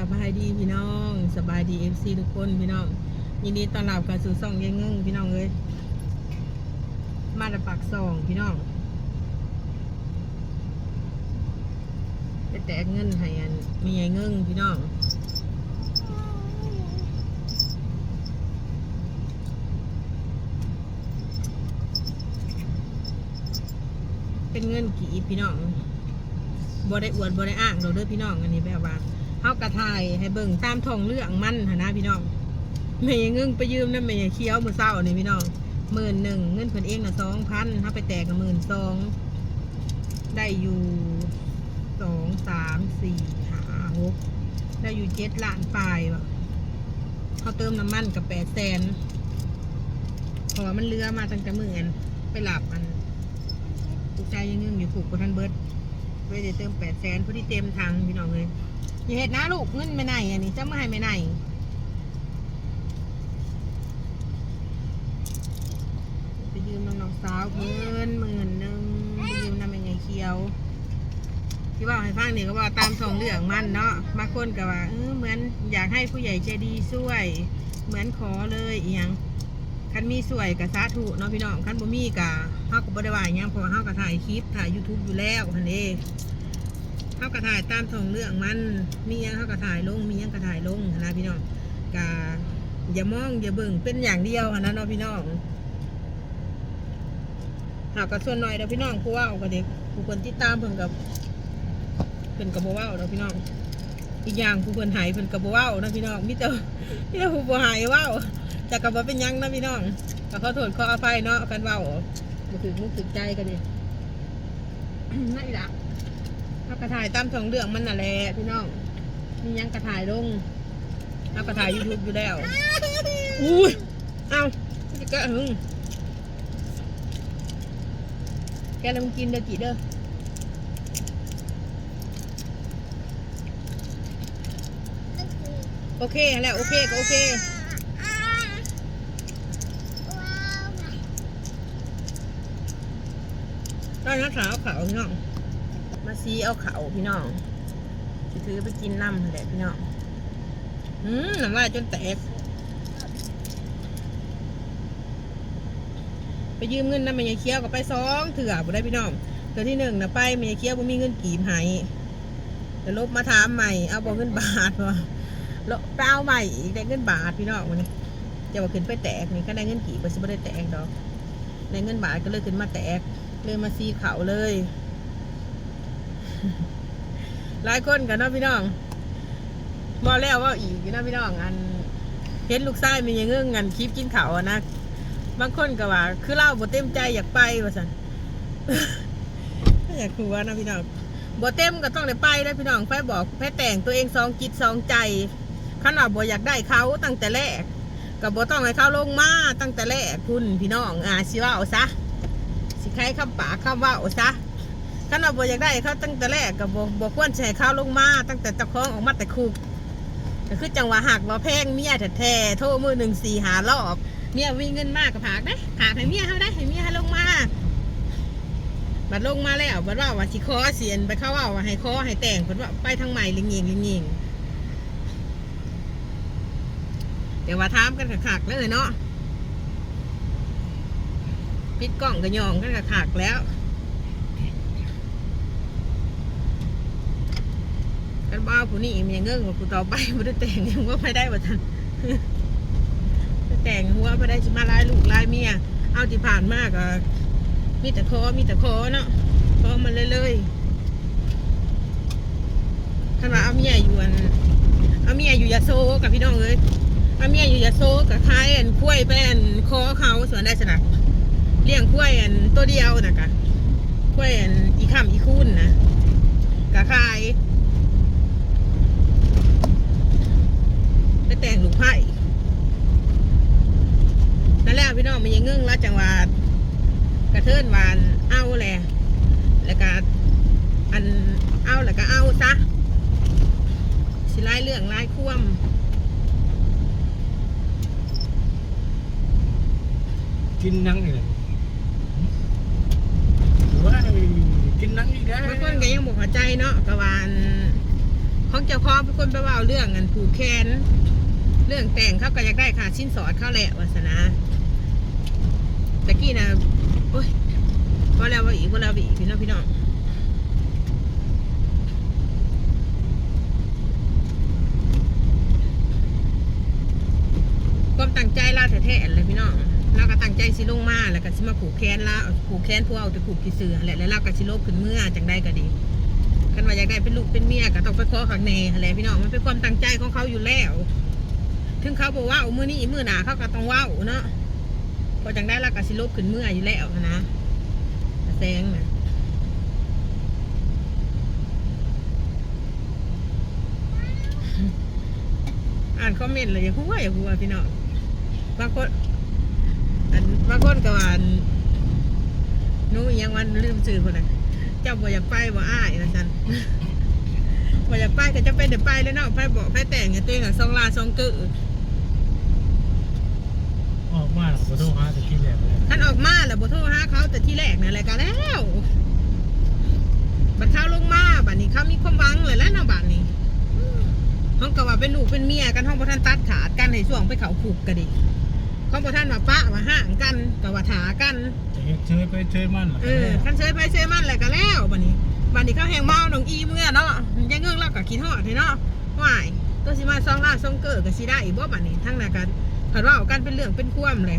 สบายดีพี่น้องสบายดีเอฟซีทุกคนพี่น้องยินดีต้อนรับเข้าสู่ซ่องยังงึ่งพี่น้องเอ้ยมาตะปากซองพี่น้องไปแตกเงินให้อันมีไอ้เงิ่งพี่น้องเป็นเงินกี่พี่น้องบ่ได้อวดบ่ได้อ้างเราเด้อพี่น้องอันนี้แบบว่า เฮากระทายให้เบิ่งตามทองเรื่องมันหนะพี่น้องแม่ยังงึ่งไปยืมนั่นแม่ยังเคี้ยวมือเช้านี่พี่น้องหมื่นหนึ่งเงินเพิ่นเองนะสองพันถ้าไปแตกก็หมื่นสองได้อยู่สองสามสี่ห้าหกได้อยู่เจ็ดล้านปลายวะเขาเติมน้ำมันกับแปดแสนเพราะว่ามันเรือมาตั้งแต่มื่อนไปหลับอันลูกชายยังงึ่งอยู่ผูกกับท่านเบิร์ด ไม่ได้เติมแปดแสนพอดีเต็มทางพี่น้องเลยอย่าเห็ดนะลูกเงินไม่ไหนอันนี้จะไม่ให้ไม่ไหนไปยืมน้องสาวเพิ่นหมื่นหนึ่งไปยืมนำยังไงเคียวที่ว่าให้ฟังเนี่ยก็ว่าตามสองเรื่องมันเนาะบาคนก็ว่าเออเหมือนอยากให้ผู้ใหญ่ใจดีช่วย เหมือนขอเลยอีหยัง คันมีสวยกับสาธุเนาะพี่น้องคันบ่มีกะเฮาก็บ่ได้ว่าหยังเพราะว่าเฮาก็ถ่ายคลิปถ่าย YouTube อยู่แล้วหั่นเด้เฮาก็ถ่ายตามท้องเรื่องมันมีหยังเฮาก็ถ่ายลงมีหยังก็ถ่ายลงนะพี่น้องกะอย่ามองอย่าเบิ่งเป็นอย่างเดียวหั่นนะเนาะพี่น้องหากก็ส่วนหน่อยเด้อพี่น้องผู้เว้าก็เด็กผู้คนติดตามเพิ่นกับเพิ่นก็บ่เว้าเด้อพี่น้องอีกอย่างผู้เพิ่นหายเพิ่นก็บ่เว้านะพี่น้องมีแต่มีแต่ผู้บ่หายเว้า แต่ก็บ่เป็นยังนะพี่น้องก็ขอโทษขออภัยเนาะกันเว้าบ่ถึงมุกถึงใจกันดินั่นอีกละเอากระถ่ายตามท้องเรื่องมันน่ะแหละพี่น้องมียังกระถ่ายลงเอากระถ่ายยูทูบอยู่แล้วอุ้ยเอาจะกะหึงแกลงกินเด้อกี่เด้อโอเคแล้วโอเคก็โอเค ตอนนั้นสาวขาพี่น้อง มาซีเอาขาพี่น้องสิถือไปกินน้ำแหละพี่น้องอืมน้ำลายจนแตก ไปยืมเงินน้ำมันยายเคี้ยวก็ไปสองเถื่อบ่ได้พี่น้องเถื่อที่หนึ่งนะไปมันยายเคี้ยวบ่มีเงินกีบให้แต่ลบมาถามใหม่ เอาบอกเงินบาทวะแล้วไปเอาใหม่อีกได้เงินบาทพี่น้องวันนี้จะว่าขึ้นไปแตกนี่ก็ได้เงินกีบไปสิบ่ได้แตกดอก ได้เงินบาทก็เลยขึ้นมาแตก เลยมาซีเขาเลย หลายคนกันนะพี่น้องบอแล้วว่าอีกนะพี่น้องอันเห็นลูกชายมีย่างเงื่อนงันคลิปกินเขาอะนะบางคนก็ว่า คือเล่าบ่เต็มใจอยากไปว่าสันอยากคูว่านะพี่น้องบ่เต็มก็ต้องได้ไปแล้วพี่น้องไฟบอกไฟแต่งตัวเองสองจิตสองใจขนาดบ่อยากได้เขาตั้งแต่แรกก็บ่ต้องให้เขาลงมาตั้งแต่แรกคุณพี่น้องอ่าสิว่าเอาซะ สิใครคำป่าคำว่าซะขันเราบ่อยากได้เขาตั้งแต่แรกก็บ่บ่ควรจะใช้เขาลงมา ตั้งแต่เจ้าของออกมาแต่คุกก็คือจังหวะหักว่าแพงเมียแท้ๆโทษมือหนึ่งสี่หารอบเมียมีเงินมากกับผากได้ผากให้เมียเขาได้ให้เมียให้ลงมาบัดลงมาแล้วบัดว่าว่าสิคอเสียนไปเข้าว่าว่าให้คอให้แต่งเพิ่นว่าไปทางใหม่ลิงเงงลิงเงงเดี๋ยวว่าถามกันขักๆเลยเนาะ ปิดกล้องก็ยองกันกะขากแล้วกันบ้าผู้นี้มีเงื่อนกับผู้ต่อไปไม่ได้แต่งยังว่าไม่ได้ว่ทันแต่งหัวไม่ได้จะมาลายลูกลายเมียเอาที่ผ่านมากอะมีแต่คอมีแต่คอเนาะคอมันเลยเลยขนาดเอาเมียอยู่อันเอาเมียอยู่ยาโซกับพี่น้องเลยเอาเมียอยู่ยาโซกับท้ายอันคุ้ยไปอันคอเขาส่วนได้สนัก เลี้ยงกล้วยอันตัวเดียวนะกะกล้วยอันอีข้ามอีคุ้นนะกะขายไปแต่งลูกไผ่นั่นแหละพี่น้องมันยังเงื่งแล้วจังหวัดกระเทินวานเอาแหละแล้วก็อันเอาแล้วก็เอาซะสิไล่เรื่องไล่คว่ำกินนังนี่แหละ ว้ายกินนังอีกแล้วบางคนก็ยังบอกเข้าใจเนาะกะวาอันของเจ้าของเป็นคนไปเว่าเรื่องเงินผูกแขนเรื่องแต่งเขาก็อยากได้ค่ะชิ้นสอดเขาแหละวาสนาตะกี้นะโอ้ยว่าแล้วว่าอีกว่าแล้วว่าอีกพี่น้องพี่น้องความตั้งใจลาแท้ๆเลยพี่น้อง เราก็ตั้งใจสิลงมาแล้วก็สิมาผูกแขนละผูกแขนพวกเอาแต่ผูกกี่เสือแหละแล้วเราก็สิลบขึ้นเมื่อจังได้ก็ดีคันว่าอยากได้เป็นลูกเป็นเมียก็ต้องไปขอข้างในอะไรพี่น้องมันเป็นความตั้งใจของเขาอยู่แล้ว ถึงเขาบอกว่าเอามือนี้มือหนาเขาก็ต้องว้าเนาะพอจังได้แล้วก็สิลบขึ้นเมื่ออยู่แล้วนะแต่แซงนะอ่านคอมเมนต์เลยอย่าหัวอย่าหัวพี่น้องบางคน อันบางคนก็ว่าอันหนู้ยังวันลืมสื่อคนน่ะเจ้าบ่อยากไปบ่อ้ายนะจันบ่อยากไปก็จะไปเดี๋ยวไปแล้วเนาะไปบอกไปแต่งไงตัวเองอะซองลาซองเกิดออกมาขอโทษฮะแต่ที่แรกเลยท่านออกมาแล้วบ่โทรหาเขาแต่ที่แรกนั่นแหละก็แล้วบัดเขาลงมาบัดนี้เขามีความหวังเลยแล้วเนาะบัดนี้ห้องก็ว่าเป็นลูกเป็นเมียกันห้องบ่ทันตัดขาดกันในช่วงไปเขาผูกกันดิ ห้องบ่ทันว่าปะว่าห่างกันก็ว่าถากันจะเฮ็ดเชยไปเชยมันหรอเออคันเชยไปเชยมันแหละก็แล้วบัดนี้บัดนี้เขาแหงเมาน้องอีเมื่อเนาะยังเงื่งแล้วก็คิดฮอดให้เนาะว่ายตัวสิมาซองล่าซองเกิดก็สิได้อีกบ่บัดนี้ทั้งนั้นกันเพิ่นเว้ากันเป็นเรื่องเป็นความเลย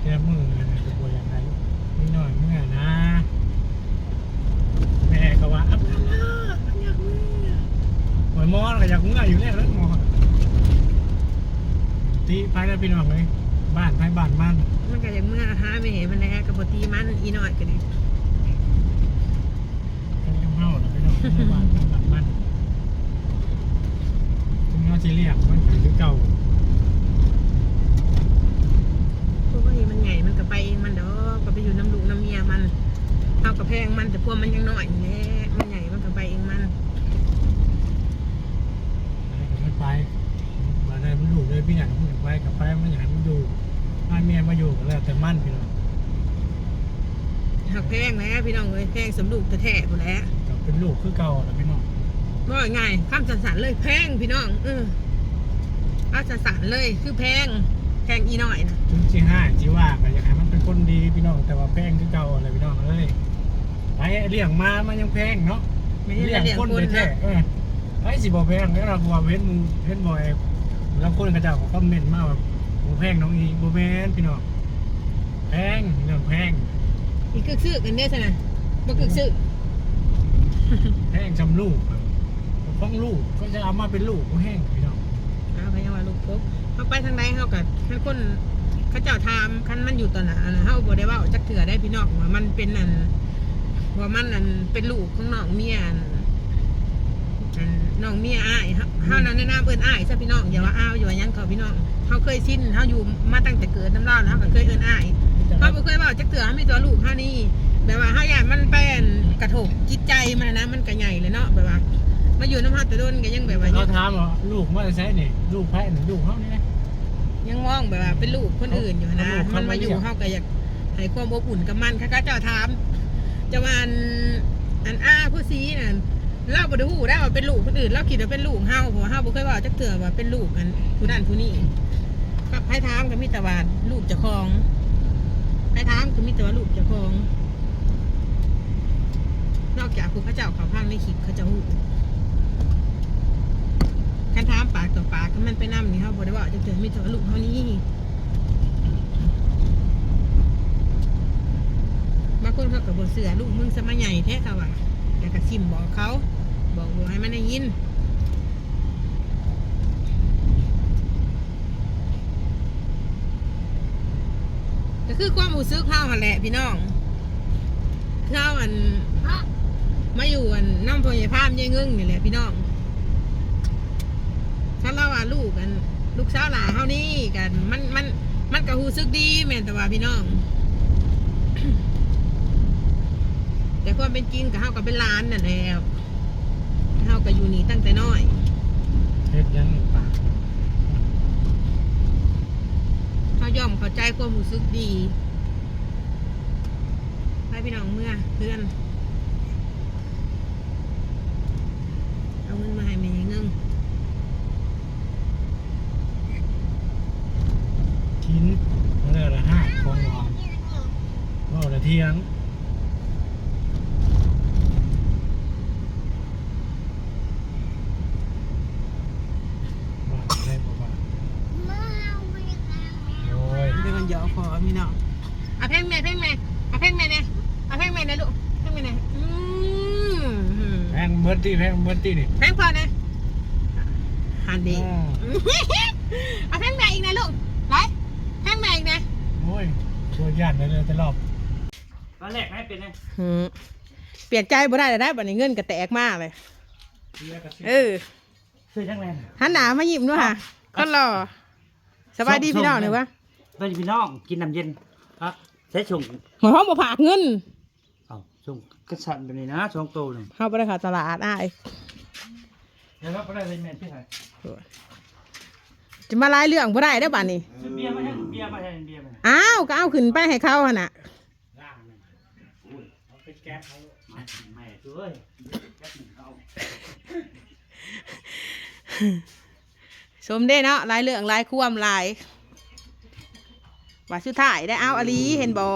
แค่มือนะจะปวดอย่างไรนิดหน่อยเมื่อนะ แม่ก็ว่าอับอับอับอยากเมื่อหอยมอนก็อยากเมื่ออยู่แล้วแล้วมอ ตีไปแล้วพี่น้องเลยบ้านไปบ้านมันมันก็อย่างเมื่อหาไม่เห็นมันแหละก็บ่ตีมันอีน้อยก็ดีกันกำเฮาแล้วพี่น้องเมื่อบ้านไปบ้านมันถึงเราจะเรียกมันก็คือเก่าพวกนี้มันใหญ่มันก็ไปเองมันดอกก็ไปอยู่น้ำลูกน้ำเมียมันเฮากับแพงมันแต่พวกมันยังน้อยนี่แหละมันใหญ่มันก็ไปเองมันอะไรก็ไม่ไปมาได้มันอยู่เลยพี่อยากมันอยา กไปกับไปมันอยากให้มันอยู่บ้านเมียมาอยู่ก็แล้วแต่มันพี่น้องหักแพงแหล้วพี่น้องเอ้ยแพงสำลูกแท้ๆพุ่นแหล้วก็เป็นลูกคือเก่าแล้วพี่น้องว่าง่ายข้ามสันๆเลยแพงพี่น้องเออเอาสันๆเลยคือแพงแพงอีน้อยนะถึงจีห้าจีว่าก็อยากให้มันเป็นคนดีพี่น้องแต่ว่าแพงคือเก่าอะไรพี่น้องเอ้ยไปเลี้ยงมามันยังแพงเนาะไม่ใช่เลี้ยงเลี้ยงคนคนแท้นะๆเออไอ้สิบ่แพงแล้วเราบัวเห็นเห็นบ่อย แล้วคนกระเจ้าก็คอมเมนต์มาว่าบ่แพงน้องอีบ่แม่นพี่น้องแพงเรื่องแพงอีกกึกซื้อกันเนี่ยใช่ไหมบ่กึกซื้อแพงจำลูกฟ้องลูกก็จะเอามาเป็นลูกก็แห้งพี่น้องเอาไปยังว่าลูกพบเขาไปทางใดเขากับท่านคนเขาเจ้าทามคันมันอยู่ต่อหน้านะเขาบ่ได้เว่าจักเถื่อได้พี่น้องว่ามันเป็นอันว่ามันอันเป็นลูกของน้องเมียอั นอันน้องเมียอ้ายเฮาเฮานั้นแนะนำเอิ้นอ้ายซะพี่น้องอย่าว่าอ้าวอย่าว่าหยังเขาพี่น้องเขาเคยชินเขาอยู่มาตั้งแต่เกิดน้ำเล่าแล้วเขาก็เคยเอิ้นอ้ายเขาบ่เคยเว่าจักเถื่อเขามีตัวลูกเขานี่แบบว่าเขาอยากมันเป็นกระทบจิตใจมันนะนะมันก็ใหญ่เลยเนาะแบบว่ามาอยู่น้ำฮัตแต่โดนก็ยังแบบว่า เขายังถามว่าลูกว่าจะใช้นี่ลูกแพ้หรือลูกเขานี่นะ ยังมองแบบว่าเป็นลูกคนอื่นอยู่นะ เอาลูกมัเขานมาอยู่มาเลี้ยงเขาก็อยากให้ความอบอุ่นกับมันค่ะก็เจ้าถามจะว่าอันอันอ้าผู้ซีน่ะ เล่าบ่ได้ฮู้ได้ว่าเป็นลูกคนอื่นเราคิดว่าเป็นลูกเฮาเพราะว่าเฮาบ่เคยเว่าจักเทื่อว่าเป็นลูกกันผู้นั้นผู้นี้กับให้ถามก็มีแต่ว่าลูกเจ้าของให้ถามก็มีแต่ว่าลูกเจ้าของ นอกจากผู้เขาเจ้าเขาพังในคลิปเขาจะฮู้คันถามปากต่อปากก็มันไปนำนี่เฮาบ่ได้เว่าจักเทื่อมีแต่ว่าลูกเฮานี่บางคนเขากับบเสือลูกมึงสมัยใหญ่แท้เขาว่ะแล้วก็ซิมบอกเขา บอกบอกให้มันได้ยินก็คือความรู้สึกเข้าหั่นแหละพี่น้องเขาอันมาอยู่อันน้ำพยาพามยายเงึ่งนี่แหละพี่น้องถ้าเราว่าลูกกันลูกสาวหลานเขานี่กันมันมันมันก็รู้สึกดีแม่นแต่ว่าพี่น้อง แต่ความเป็นจริงกับเฮาก็เป็นล้านนั่นแหล้ว ฮาก็อยู่นี่ตั้งแต่น้อยเฮ็ดยังปากเฮาย่อมเข้าใจความรู้สึกดีไปพี่น้องเมื่อเพื่อน เงินมาให้แม่เงิง กินเรื่องละห้าของหวานว่าละเที่ยงบ้าได้บ่บ้าโอ้ย เดี๋ยวมันหยอกคอพี่น้องเอาเพ่งแม่เพ่งแม่เอาเพ่งแม่เนี่ยเอาเพ่งแม่เนี่ยลูกเพ่งแม่เนี่ยอืม แพงเบิร์ตี้แพงเบิร์ตี้นี่เพ่งพอเนี่ยหันดีอ้าวเอาเพ่งแม่อีกนะลูกไรเพ่งแม่อีกนะโอ้ยตัวย่านเลยเลยแต่รอบตอนแรกให้เป็นไงอืมเปลี่ยนใจบ่ได้แต่ได้บัดนี้เงินก็แตกมากเลยเออซื้อทั้งแรงหันหนามายิ้มด้วยค่ะก็รอสบายดีพี่น้องเลยวะตอนพี่น้องกินน้ำเย็นครับใช้ชงหมายความบ่ผากเงิน เอาชงกระสันแบบนี้นะชงโตหนึ่งเข้าไปได้ค่ะตลาดอ้ายเดี๋ยวเราไปได้เลยแม่พี่ไทยจะมาไล่เรื่องบ่ได้ได้อบัดนี้ซื้อเบียร์มาให้เบียร์มาให้เบียร์มาให้อ้าวก็เอาขึ้นไปให้เขาหั่นน่ะล่างเลยเอาไปแก๊สเขามาแม่ด้วยแป๊บหนึ่งเอาสมเด้เนาะหลายเรื่องหลายความหลายว่าสุดท้ายได้เอาอลีเห็นบ่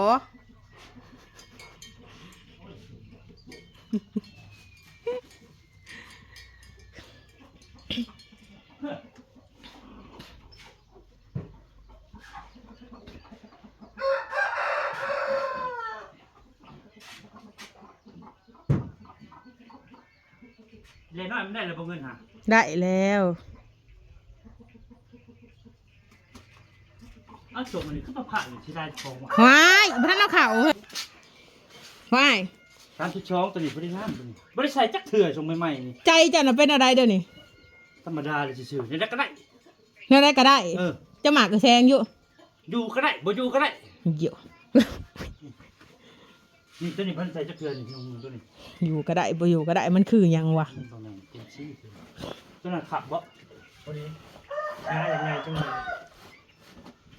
เล่นน้อยมันได้เลยบ่เงินฮะได้แล้ว เอาชงมันนี่ขึ้นมาผ่านที่ได้ทองว่ะว้ายบ่ทันเอาเข่าเฮ้ยว้าย ตามที่ช้องตัวนี้บริงามตัวนี้บริใส่จักเถื่อชงใหม่ๆนี่ใจเจ้าน่ะเป็นอะไรเดี๋ยวนี้ธรรมดาเลยซื่อๆเนี่ยได้ก็ได้เนื้อได้ก็ได้เออเจะหมากก็แซงอยู่อยู่ก็ได้บ่อยู่ก็ได้เกี่ยวนี่ตัวนี้เพิ่นใส่จักเถื่อนี่ชงตัวนี้อยู่ก็ได้บ่อยู่ก็ได้มันคือหยังวะตรงนั้นเป็นชี้ตัวนั้นขับบ่พอดีขาอย่างไรจังเลย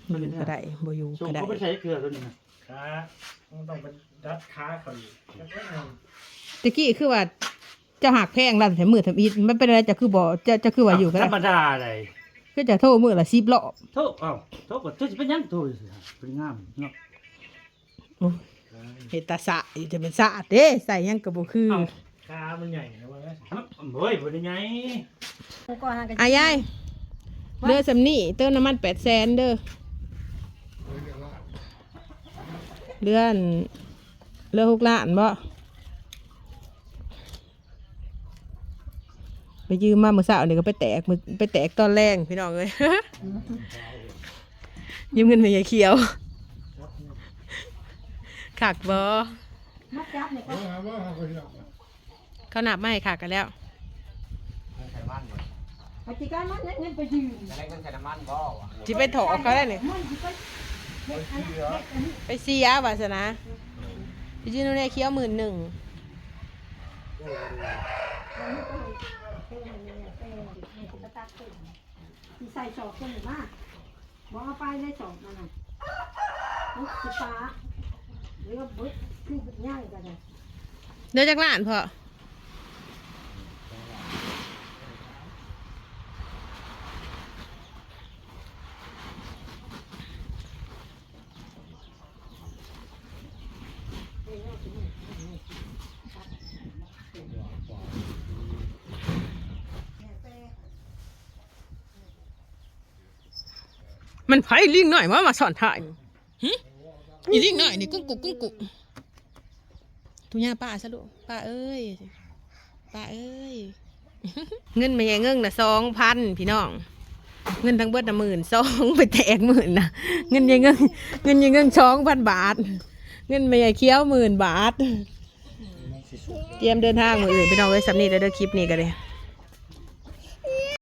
อยู่ก็ได้บ่อยู่ชงก็ได้เขาไม่ใช้เกลือตัวนี้นะ ขาต้องต้องเป็นดัดขาเขาอีกแล้วก็เอาตะกี้คือว่าเจะหักแพงแล้วแต่มือทำอีทมันเป็นอะไรจะคือบ่จะจะคือว่าอยู่ก็ธได้รรมดาเลยก็จะโทษมือละ10รอบโทษเอ้าโทษก็โทษสิเป็นหยังโทษสิเป็นงามเนาะโอ้ยเฮ็ดตาสะอยู่จะเป็นสะเด้ใส่หยังก็บ่คือเอ้าขามันใหญ่นะว่าเฮ้ยบ่ได้ไงอายายเด้อสำนี่เติมน้ำมัน800,000เด้อ เลื่อนเรือหกล้านบ่ไปยืมมาเมื่อเช้านี่ก็ไปแตกมือไปแตกตอนแรงพี่น้องเอ้ยยืมเงินไปยายเขียวขักบอเขาหนับไม่ขักกันแล้วปฏิการมันเงินไปยืมจิไปถอเขาได้เนี่ยมันสิ ไปเสียบาสนะไปยืนตรงนี้เขียวหมื่นหนึ่งสิใส่สอบคนหรือมาบอกเอาไปได้สอบมันน่ะนี่สิปาหรือว่าบึ้คือบึ้ย่างกันเลยเดี๋ยวจากลานพอ มันไผ่ลิงหน่อยว่ามาสอนถ่ายหึอีลิงหน่อยนี่กุ้งกุกกุ้งกุกทุย่าป้าซะลูกป้าเอ้ยป้าเอ้ย เงินไม่ใช่เงินนะสองพันพี่น้อง เงินทั้งเบิดนะหมื่นสองไปแตกหมื่นนะเงินยังเงินเงินยังเงินสองพันบาท เงินไม่ใช่เคี้ยวหมื่นบาท เตรียมเดินทางมืออื่นพี่น้องไว้สำนีแล้วเด้อคลิปนี้กันเลย